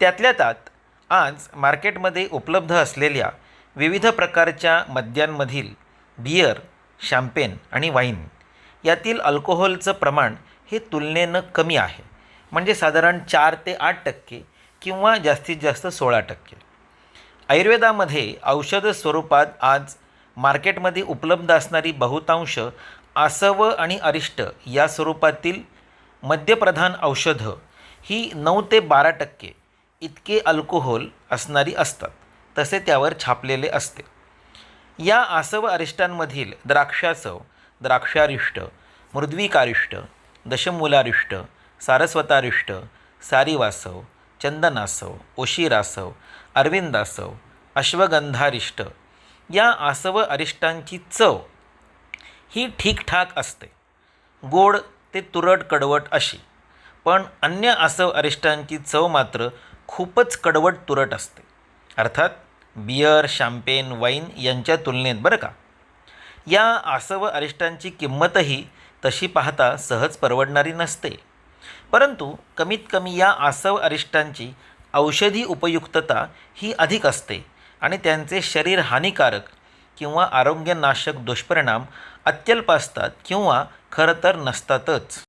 त्यातल्या त्यात आज मार्केटमध्ये उपलब्ध असलेल्या विविध प्रकारच्या मद्यांमधील बियर शॅम्पेन आणि वाईन यातील अल्कोहोलचं प्रमाण हे तुलनेनं कमी आहे. म्हणजे साधारण चार ते आठ टक्के किंवा जास्तीत जास्त सोळा टक्के. आयुर्वेदामध्ये औषध स्वरूपात आज मार्केटमध्ये उपलब्ध असणारी बहुतांश आसव आणि अरिष्ट या स्वरूपातील मद्यप्रधान औषधं ही नऊ ते बारा टक्के इतके अल्कोहोल असणारी असतात तसे त्यावर छापलेले असते. या आसव अरिष्टांमधील द्राक्षासव द्राक्षारिष्ट मृद्विकारिष्ट दशमूलारिष्ट सारस्वतारिष्ट सारीवासव चंदनासव ओशिरासव अरविंदासव अश्वगंधारिष्ट या आसव अरिष्टांची चव ही ठीकठाक असते. गोड ते तुरट कडवट अशी. पण अन्य आसव अरिष्टांची चव मात्र खूपच कडवट तुरट असते. अर्थात बियर शॅम्पेन वाईन यांच्या तुलनेत बरं का? या आसव अरिष्टांची किंमतही तशी पाहता सहज परवडणारी नसते. परंतु कमीत कमी या आसव अरिष्टांची औषधी उपयुक्तता ही अधिक असते आणि त्यांचे शरीर हानिकारक किंवा आरोग्यनाशक दुष्परिणाम अत्यल्प असतात किंवा खरं तर नसतातच.